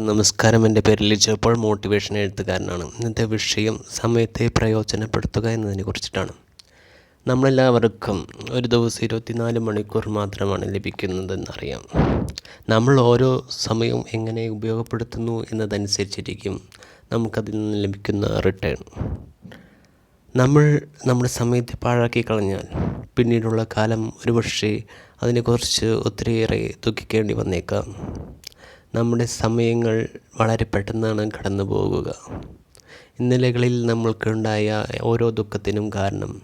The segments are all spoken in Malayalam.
നമസ്കാരം. എന്റെ പേര് ലിജോപ്പോൾ മോട്ടിവേഷൻ എഴുത്തുകാരനാണ്. ഇന്നത്തെ വിഷയം സമയത്തെ പ്രയോജനപ്പെടുത്തുക എന്നതിനെ കുറിച്ചിട്ടാണ്. നമ്മളെല്ലാവർക്കും ഒരു ദിവസം ഇരുപത്തിനാല് മണിക്കൂർ മാത്രമാണ് ലഭിക്കുന്നതെന്നറിയാം. നമ്മൾ ഓരോ സമയവും എങ്ങനെ ഉപയോഗപ്പെടുത്തുന്നു എന്നതനുസരിച്ചിരിക്കും നമുക്കതിൽ നിന്ന് ലഭിക്കുന്ന റിട്ടേൺ നമ്മൾ നമ്മുടെ സമയത്തെ പാഴാക്കി കളഞ്ഞാൽ പിന്നീടുള്ള കാലം ഒരുപക്ഷെ അതിനെക്കുറിച്ച് ഒത്തിരിയേറെ ദുഃഖിക്കേണ്ടി വന്നേക്കാം. നമ്മുടെ സമയങ്ങൾ വളരെ പെട്ടെന്നാണ് കടന്നു പോകുക. ഇന്നലകളിൽ നമ്മൾക്കുണ്ടായ ഓരോ ദുഃഖത്തിനും കാരണം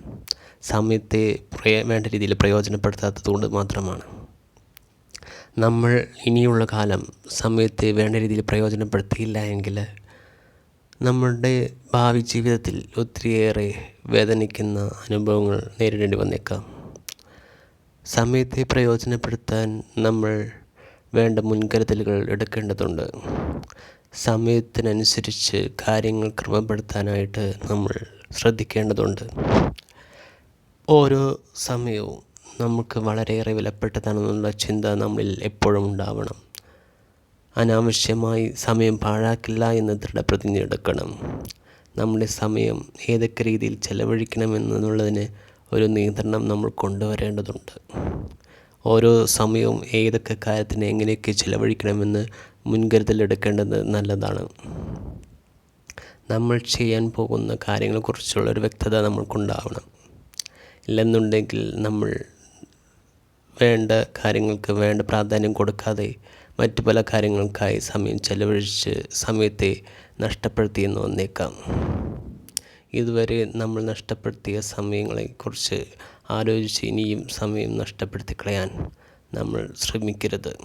സമയത്തെ വേണ്ട രീതിയിൽ പ്രയോജനപ്പെടുത്താത്തത് കൊണ്ട് മാത്രമാണ്. നമ്മൾ ഇനിയുള്ള കാലം സമയത്തെ വേണ്ട രീതിയിൽ പ്രയോജനപ്പെടുത്തിയില്ല എങ്കിൽ നമ്മളുടെ ഭാവി ജീവിതത്തിൽ ഒത്തിരിയേറെ വേദനിക്കുന്ന അനുഭവങ്ങൾ നേരിടേണ്ടി വന്നേക്കാം. സമയത്തെ പ്രയോജനപ്പെടുത്താൻ നമ്മൾ വേണ്ട മുൻകരുതലുകൾ എടുക്കേണ്ടതുണ്ട്. സമയത്തിനനുസരിച്ച് കാര്യങ്ങൾ ക്രമപ്പെടുത്താനായിട്ട് നമ്മൾ ശ്രദ്ധിക്കേണ്ടതുണ്ട്. ഓരോ സമയവും നമുക്ക് വളരെയേറെ വിലപ്പെട്ടതാണെന്നുള്ള ചിന്ത നമ്മളിൽ എപ്പോഴും ഉണ്ടാവണം. അനാവശ്യമായി സമയം പാഴാക്കില്ല എന്ന് ദൃഢപ്രതിജ്ഞ എടുക്കണം നമ്മുടെ സമയം ഏതൊക്കെ രീതിയിൽ ചെലവഴിക്കണമെന്നുള്ളതിന് ഒരു നിയന്ത്രണം നമ്മൾ കൊണ്ടുവരേണ്ടതുണ്ട്. ഓരോ സമയവും ഏതൊക്കെ കാര്യത്തിന് എങ്ങനെയൊക്കെ ചിലവഴിക്കണമെന്ന് മുൻകരുതലെടുക്കേണ്ടത് നല്ലതാണ്. നമ്മൾ ചെയ്യാൻ പോകുന്ന കാര്യങ്ങളെക്കുറിച്ചുള്ള ഒരു വ്യക്തത നമ്മൾക്കുണ്ടാവണം. ഇല്ലെന്നുണ്ടെങ്കിൽ നമ്മൾ വേണ്ട കാര്യങ്ങൾക്ക് വേണ്ട പ്രാധാന്യം കൊടുക്കാതെ മറ്റു പല കാര്യങ്ങൾക്കായി സമയം ചെലവഴിച്ച് സമയത്തെ നഷ്ടപ്പെടുത്തിയെന്ന് വന്നേക്കാം. ഇതുവരെ നമ്മൾ നഷ്ടപ്പെടുത്തിയ സമയങ്ങളെക്കുറിച്ച് ആലോചിച്ച് ഇനിയും സമയം നഷ്ടപ്പെടുത്തി കളയാൻ നമ്മൾ ശ്രമിക്കരുത്.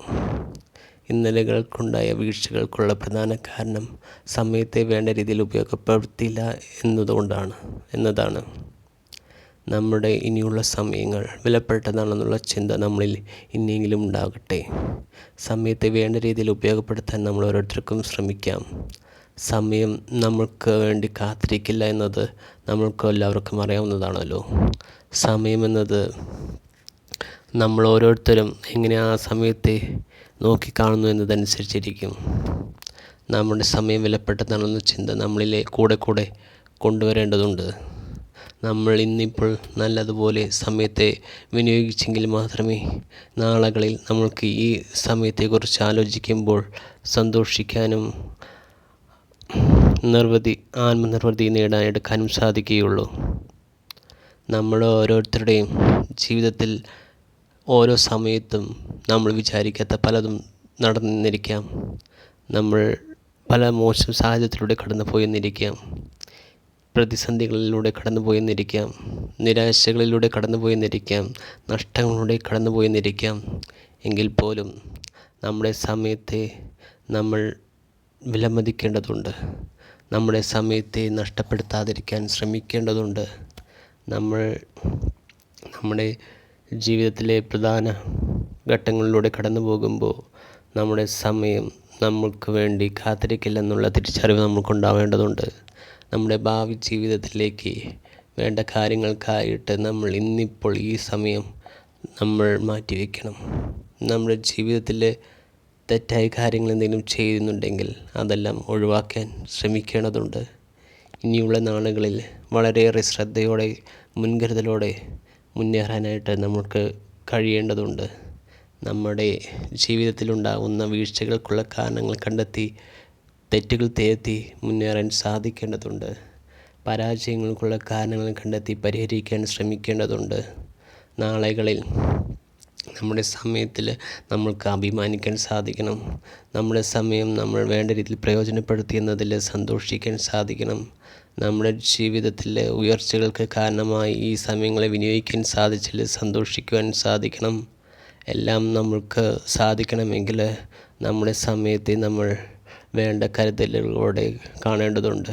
ഇന്നലകൾക്കുണ്ടായ വീഴ്ചകൾക്കുള്ള പ്രധാന കാരണം സമയത്തെ വേണ്ട രീതിയിൽ ഉപയോഗപ്പെടുത്തിയില്ല എന്നതുകൊണ്ടാണ് എന്നതാണ്. നമ്മുടെ ഇനിയുള്ള സമയങ്ങൾ വിലപ്പെട്ടതാണെന്നുള്ള ചിന്ത നമ്മളിൽ ഇനിയെങ്കിലും ഉണ്ടാകട്ടെ. സമയത്തെ വേണ്ട രീതിയിൽ ഉപയോഗപ്പെടുത്താൻ നമ്മൾ ഓരോരുത്തർക്കും ശ്രമിക്കാം. സമയം നമ്മൾക്ക് വേണ്ടി കാത്തിരിക്കില്ല എന്നത് നമ്മൾക്ക് എല്ലാവർക്കും അറിയാവുന്നതാണല്ലോ. സമയമെന്നത് നമ്മൾ ഓരോരുത്തരും എങ്ങനെ ആ സമയത്തെ നോക്കിക്കാണുന്നു എന്നതനുസരിച്ചിരിക്കും. നമ്മുടെ സമയം വിലപ്പെട്ടതാണെന്ന ചിന്ത നമ്മളിലെ കൂടെ കൂടെ കൊണ്ടുവരേണ്ടതുണ്ട്. നമ്മൾ ഇന്നിപ്പോൾ നല്ലതുപോലെ സമയത്തെ വിനിയോഗിച്ചെങ്കിൽ മാത്രമേ നാളുകളിൽ നമ്മൾക്ക് ഈ സമയത്തെക്കുറിച്ച് ആലോചിക്കുമ്പോൾ സന്തോഷിക്കാനും നിർവൃതി ആത്മനിർവൃതി നേടാൻ എടുക്കാനും സാധിക്കുകയുള്ളൂ. നമ്മൾ ഓരോരുത്തരുടെയും ജീവിതത്തിൽ ഓരോ സമയത്തും നമ്മൾ വിചാരിക്കാത്ത പലതും നടന്നിരിക്കാം. നമ്മൾ പല മോശം സാഹചര്യത്തിലൂടെ കടന്നു പോയെന്നിരിക്കാം പ്രതിസന്ധികളിലൂടെ കടന്നു പോയെന്നിരിക്കാം നിരാശകളിലൂടെ കടന്നു പോയെന്നിരിക്കാം നഷ്ടങ്ങളിലൂടെ കടന്നു പോയെന്നിരിക്കാം എങ്കിൽ പോലും നമ്മുടെ സമയത്തെ നമ്മൾ വിലമതിക്കേണ്ടതുണ്ട്. നമ്മുടെ സമയത്തെ നഷ്ടപ്പെടുത്താതിരിക്കാൻ ശ്രമിക്കേണ്ടതുണ്ട്. നമ്മൾ നമ്മുടെ ജീവിതത്തിലെ പ്രധാന ഘട്ടങ്ങളിലൂടെ കടന്നു പോകുമ്പോൾ നമ്മുടെ സമയം നമ്മൾക്ക് വേണ്ടി കാത്തിരിക്കില്ലെന്നുള്ള തിരിച്ചറിവ് നമുക്കുണ്ടാവേണ്ടതുണ്ട് നമ്മുടെ ഭാവി ജീവിതത്തിലേക്ക് വേണ്ട കാര്യങ്ങൾക്കായിട്ട് നമ്മൾ ഇന്നിപ്പോൾ ഈ സമയം നമ്മൾ മാറ്റിവെക്കണം നമ്മുടെ ജീവിതത്തിലെ തെറ്റായ കാര്യങ്ങൾ എന്തെങ്കിലും ചെയ്യുന്നുണ്ടെങ്കിൽ അതെല്ലാം ഒഴിവാക്കാൻ ശ്രമിക്കേണ്ടതുണ്ട്. ഇനിയുള്ള നാളുകളിൽ വളരെയേറെ ശ്രദ്ധയോടെ മുൻകരുതലോടെ മുന്നേറാനായിട്ട് നമുക്ക് കഴിയേണ്ടതുണ്ട്. നമ്മുടെ ജീവിതത്തിലുണ്ടാകുന്ന വീഴ്ചകൾക്കുള്ള കാരണങ്ങൾ കണ്ടെത്തി തെറ്റുകൾ തിരുത്തി മുന്നേറാൻ സാധിക്കേണ്ടതുണ്ട്. പരാജയങ്ങൾക്കുള്ള കാരണങ്ങൾ കണ്ടെത്തി പരിഹരിക്കാൻ ശ്രമിക്കേണ്ടതുണ്ട്. നാളുകളിൽ നമ്മുടെ സമയത്തിൽ നമ്മൾക്ക് അഭിമാനിക്കാൻ സാധിക്കണം. നമ്മുടെ സമയം നമ്മൾ വേണ്ട രീതിയിൽ പ്രയോജനപ്പെടുത്തി എന്നതിൽ സന്തോഷിക്കാൻ സാധിക്കണം. നമ്മുടെ ജീവിതത്തിലെ ഉയർച്ചകൾക്ക് കാരണമായി ഈ സമയങ്ങളെ വിനിയോഗിക്കാൻ സാധിച്ചതിൽ സന്തോഷിക്കുവാൻ സാധിക്കണം. എല്ലാം നമ്മൾക്ക് സാധിക്കണമെങ്കിൽ നമ്മുടെ സമയത്തെ നമ്മൾ വേണ്ട കരുതലുകളോടെ കാണേണ്ടതുണ്ട്.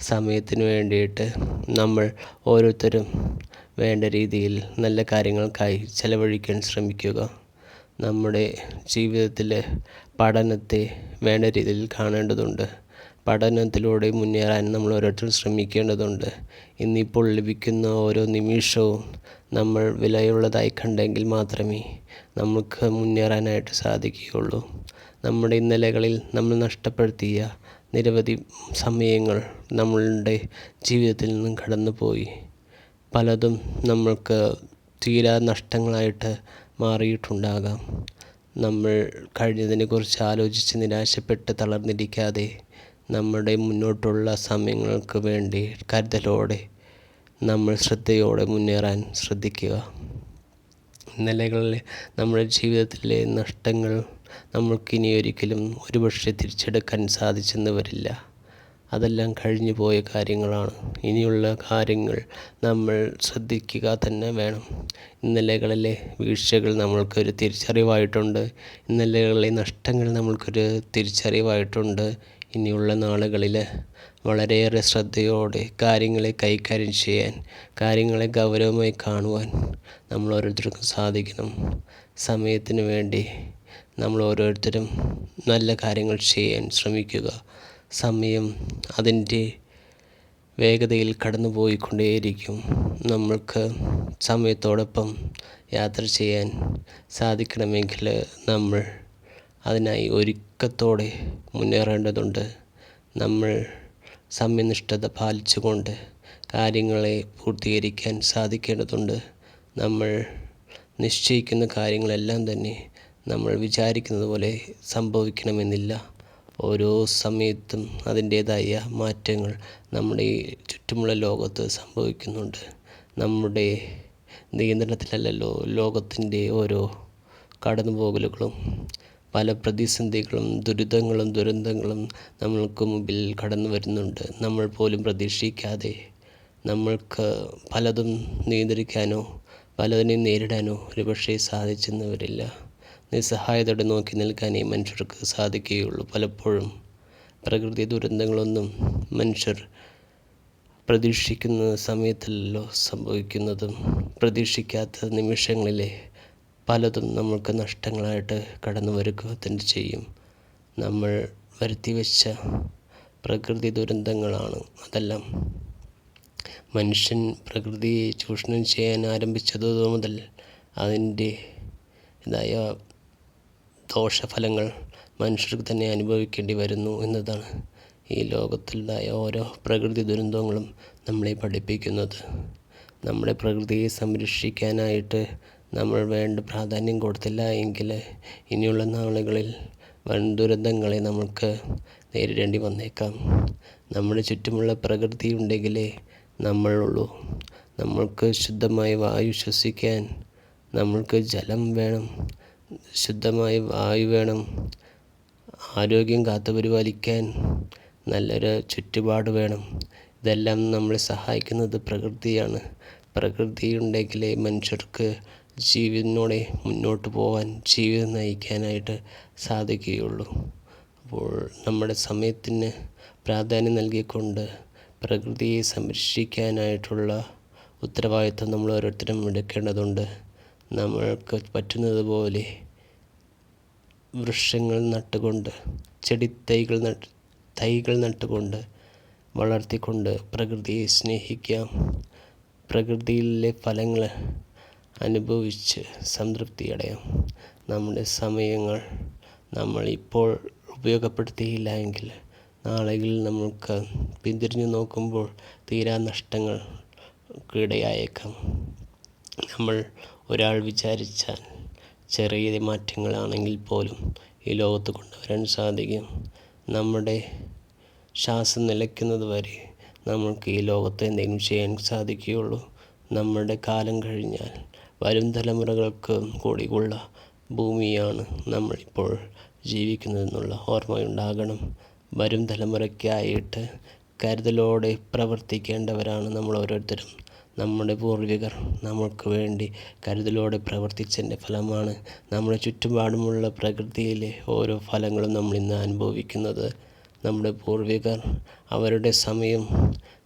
സമയത്തിന് വേണ്ടിയിട്ട് നമ്മൾ ഓരോരുത്തരും വേണ്ട രീതിയിൽ നല്ല കാര്യങ്ങൾക്കായി ചെലവഴിക്കാൻ ശ്രമിക്കുക. നമ്മുടെ ജീവിതത്തിലെ പഠനത്തെ വേണ്ട രീതിയിൽ കാണേണ്ടതുണ്ട്. പഠനത്തിലൂടെ മുന്നേറാൻ നമ്മൾ ഓരോരുത്തരും ശ്രമിക്കേണ്ടതുണ്ട്. ഇന്നിപ്പോൾ ലഭിക്കുന്ന ഓരോ നിമിഷവും നമ്മൾ വിലയുള്ളതായി കണ്ടെങ്കിൽ മാത്രമേ നമുക്ക് മുന്നേറാനായിട്ട് സാധിക്കുകയുള്ളൂ. നമ്മുടെ ഇന്നലകളിൽ നമ്മൾ നഷ്ടപ്പെടുത്തിയ നിരവധി സമയങ്ങൾ നമ്മളുടെ ജീവിതത്തിൽ നിന്നും കടന്നുപോയി. പലതും നമ്മൾക്ക് തീരാ നഷ്ടങ്ങളായിട്ട് മാറിയിട്ടുണ്ടാകാം. നമ്മൾ കഴിഞ്ഞതിനെക്കുറിച്ച് ആലോചിച്ച് നിരാശപ്പെട്ട് തളർന്നിരിക്കാതെ നമ്മുടെ മുന്നോട്ടുള്ള സമയങ്ങൾക്ക് വേണ്ടി കരുതലോടെ നമ്മൾ ശ്രദ്ധയോടെ മുന്നേറാൻ ശ്രദ്ധിക്കുക. ഇന്നലകളിലെ നമ്മുടെ ജീവിതത്തിലെ നഷ്ടങ്ങൾ നമ്മൾക്കിനി ഒരിക്കലും ഒരുപക്ഷെ തിരിച്ചെടുക്കാൻ സാധിച്ചെന്ന് വരില്ല അതെല്ലാം കഴിഞ്ഞു പോയ കാര്യങ്ങളാണ്. ഇനിയുള്ള കാര്യങ്ങൾ നമ്മൾ ശ്രദ്ധിക്കുക തന്നെ വേണം. ഇന്നലകളിലെ വീഴ്ചകൾ നമ്മൾക്കൊരു തിരിച്ചറിവായിട്ടുണ്ട്. ഇന്നലകളിലെ നഷ്ടങ്ങൾ നമ്മൾക്കൊരു തിരിച്ചറിവായിട്ടുണ്ട്. ഇനിയുള്ള നാളുകളിൽ വളരെയേറെ ശ്രദ്ധയോടെ കാര്യങ്ങളെ കൈകാര്യം ചെയ്യാൻ കാര്യങ്ങളെ ഗൗരവമായി കാണുവാൻ നമ്മൾ ഓരോരുത്തർക്കും സാധിക്കണം. സമയത്തിന് വേണ്ടി നമ്മൾ ഓരോരുത്തരും നല്ല കാര്യങ്ങൾ ചെയ്യാൻ ശ്രമിക്കുക. സമയം അതിന്റെ വേഗതയിൽ കടന്നു പോയിക്കൊണ്ടേയിരിക്കും നമ്മൾക്ക് സമയത്തോടൊപ്പം യാത്ര ചെയ്യാൻ സാധിക്കണമെങ്കിൽ നമ്മൾ അതിനായി ഒരുക്കത്തോടെ മുന്നേറേണ്ടതുണ്ട്. നമ്മൾ സമയനിഷ്ഠത പാലിച്ചുകൊണ്ട് കാര്യങ്ങളെ പൂർത്തീകരിക്കാൻ സാധിക്കേണ്ടതുണ്ട്. നമ്മൾ നിശ്ചയിക്കുന്ന കാര്യങ്ങളെല്ലാം തന്നെ നമ്മൾ വിചാരിക്കുന്നത് പോലെ സംഭവിക്കണമെന്നില്ല. ഓരോ സമയത്തും അതിന്റേതായ മാറ്റങ്ങൾ നമ്മുടെ ഈ ചുറ്റുമുള്ള ലോകത്ത് സംഭവിക്കുന്നുണ്ട്. നമ്മുടെ നിയന്ത്രണത്തിലല്ലല്ലോ ലോകത്തിന്റെ ഓരോ കടന്നുപോകലുകളും പല പ്രതിസന്ധികളും ദുരിതങ്ങളും ദുരന്തങ്ങളും നമ്മൾക്ക് മുമ്പിൽ കടന്നു വരുന്നുണ്ട്. നമ്മൾ പോലും പ്രതീക്ഷിക്കാതെ നമ്മൾക്ക് പലതും നിയന്ത്രിക്കാനോ പലതിനെയും നേരിടാനോ ഒരുപക്ഷെ സാധിച്ചെന്ന് വരില്ല നിസ്സഹായതയോടെ നോക്കി നിൽക്കാനേ മനുഷ്യർക്ക് സാധിക്കുകയുള്ളൂ. പലപ്പോഴും പ്രകൃതി ദുരന്തങ്ങളൊന്നും മനുഷ്യർ പ്രതീക്ഷിക്കുന്ന സമയത്തല്ലോ സംഭവിക്കുന്നതും. പ്രതീക്ഷിക്കാത്ത നിമിഷങ്ങളിലെ പലതും നമുക്ക് നഷ്ടങ്ങളായിട്ട് കടന്നു വരിക തന്നെ ചെയ്യും. നമ്മൾ വരുത്തി വെച്ച പ്രകൃതി ദുരന്തങ്ങളാണ് അതെല്ലാം. മനുഷ്യൻ പ്രകൃതിയെ ചൂഷണം ചെയ്യാൻ ആരംഭിച്ചത് മുതൽ അതിന്റെ ഇതായ ദോഷഫലങ്ങൾ മനുഷ്യർക്ക് തന്നെ അനുഭവിക്കേണ്ടി വരുന്നു എന്നതാണ് ഈ ലോകത്തിലുണ്ടായ ഓരോ പ്രകൃതി ദുരന്തങ്ങളും നമ്മളെ പഠിപ്പിക്കുന്നത്. നമ്മുടെ പ്രകൃതിയെ സംരക്ഷിക്കാനായിട്ട് നമ്മൾ വേണ്ട പ്രാധാന്യം കൊടുത്തില്ല എങ്കിൽ ഇനിയുള്ള നാളുകളിൽ വൻ ദുരന്തങ്ങളെ നമുക്ക് നേരിടേണ്ടി വന്നേക്കാം. നമ്മുടെ ചുറ്റുമുള്ള പ്രകൃതി ഉണ്ടെങ്കിലേ നമ്മളുള്ളൂ. നമ്മൾക്ക് ശുദ്ധമായ വായു ശ്വസിക്കാൻ നമ്മൾക്ക് ജലം വേണം. ശുദ്ധമായ വായു വേണം. ആരോഗ്യം കാത്തു പരിപാലിക്കാൻ നല്ലൊരു ചുറ്റുപാട് വേണം. ഇതെല്ലാം നമ്മളെ സഹായിക്കുന്നത് പ്രകൃതിയാണ്. പ്രകൃതി ഉണ്ടെങ്കിലേ മനുഷ്യർക്ക് ജീവനോടെ മുന്നോട്ട് പോകാൻ ജീവിതം നയിക്കാനായിട്ട് സാധിക്കുകയുള്ളൂ. അപ്പോൾ നമ്മുടെ സമയത്തിന് പ്രാധാന്യം നൽകിക്കൊണ്ട് പ്രകൃതിയെ സംരക്ഷിക്കാനായിട്ടുള്ള ഉത്തരവാദിത്വം നമ്മൾ ഓരോരുത്തരും എടുക്കേണ്ടതുണ്ട്. നമ്മൾക്ക് പറ്റുന്നതുപോലെ വൃക്ഷങ്ങൾ നട്ടുകൊണ്ട് ചെടിത്തൈകൾ നട്ട് തൈകൾ നട്ടുകൊണ്ട് വളർത്തിക്കൊണ്ട് പ്രകൃതിയെ സ്നേഹിക്കാം. പ്രകൃതിയിലെ ഫലങ്ങൾ അനുഭവിച്ച് സംതൃപ്തിയടയാം. നമ്മുടെ സമയങ്ങൾ നമ്മൾ ഇപ്പോൾ ഉപയോഗപ്പെടുത്തിയില്ല എങ്കിൽ നാളെയിൽ നമുക്ക് പിന്തിരിഞ്ഞു നോക്കുമ്പോൾ തീരാ നഷ്ടങ്ങൾക്ക് ഇടയായേക്കാം നമ്മൾ ഒരാൾ വിചാരിച്ചാൽ ചെറിയ മാറ്റങ്ങളാണെങ്കിൽ പോലും ഈ ലോകത്ത് കൊണ്ടുവരാൻ സാധിക്കും. നമ്മുടെ ശ്വാസം നിലയ്ക്കുന്നത് വരെ നമ്മൾക്ക് ഈ ലോകത്ത് എന്തെങ്കിലും ചെയ്യാൻ സാധിക്കുകയുള്ളൂ. നമ്മുടെ കാലം കഴിഞ്ഞാൽ വരും തലമുറകൾക്ക് കൂടിയുള്ള ഭൂമിയാണ് നമ്മളിപ്പോൾ ജീവിക്കുന്നതെന്നുള്ള ഓർമ്മയുണ്ടാകണം. വരും തലമുറയ്ക്കായിട്ട് കരുതലോടെ പ്രവർത്തിക്കേണ്ടവരാണ് നമ്മൾ ഓരോരുത്തരും. നമ്മുടെ പൂർവികർ നമുക്ക് വേണ്ടി കരുതലോടെ പ്രവർത്തിച്ചതിന്റെ ഫലമാണ് നമ്മുടെ ചുറ്റുപാടുമുള്ള പ്രകൃതിയിലെ ഓരോ ഫലങ്ങളും നമ്മൾ ഇന്ന് അനുഭവിക്കുന്നത്. നമ്മുടെ പൂർവികർ അവരുടെ സമയം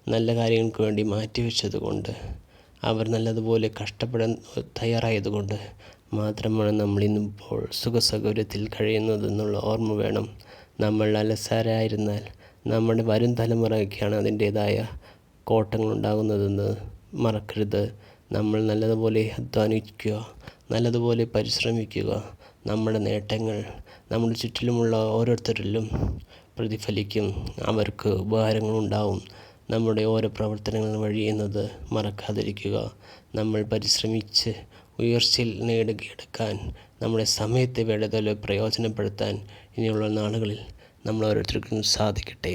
നല്ല കാര്യങ്ങൾക്ക് വേണ്ടി മാറ്റിവെച്ചത് കൊണ്ട് അവർ നല്ലതുപോലെ കഷ്ടപ്പെടാൻ തയ്യാറായതുകൊണ്ട് മാത്രമാണ് നമ്മൾ ഇന്നിപ്പോൾ സുഖസൗകര്യത്തിൽ കഴിയുന്നതെന്നുള്ള ഓർമ്മ വേണം. നമ്മൾ അലസരായിരുന്നാൽ നമ്മുടെ വരും തലമുറയ്ക്കാണ് അതിന്റേതായ കോട്ടങ്ങളുണ്ടാകുന്നതെന്ന് മറക്കരുത്. നമ്മൾ നല്ലതുപോലെ അധ്വാനിക്കുക നല്ലതുപോലെ പരിശ്രമിക്കുക. നമ്മുടെ നേട്ടങ്ങൾ നമ്മുടെ ചുറ്റിലുമുള്ള ഓരോരുത്തരിലും പ്രതിഫലിക്കും. അവർക്ക് ഉപകാരങ്ങളുണ്ടാവും. നമ്മുടെ ഓരോ പ്രവർത്തനങ്ങൾ വഴി എന്നത് മറക്കാതിരിക്കുക. നമ്മൾ പരിശ്രമിച്ച് ഉയർച്ചയിൽ നേടുകയെടുക്കാൻ നമ്മുടെ സമയത്തെ വേണ്ടതുപോലെ പ്രയോജനപ്പെടുത്താൻ ഇനിയുള്ള നാളുകളിൽ നമ്മൾ ഓരോരുത്തർക്കും സാധിക്കട്ടെ.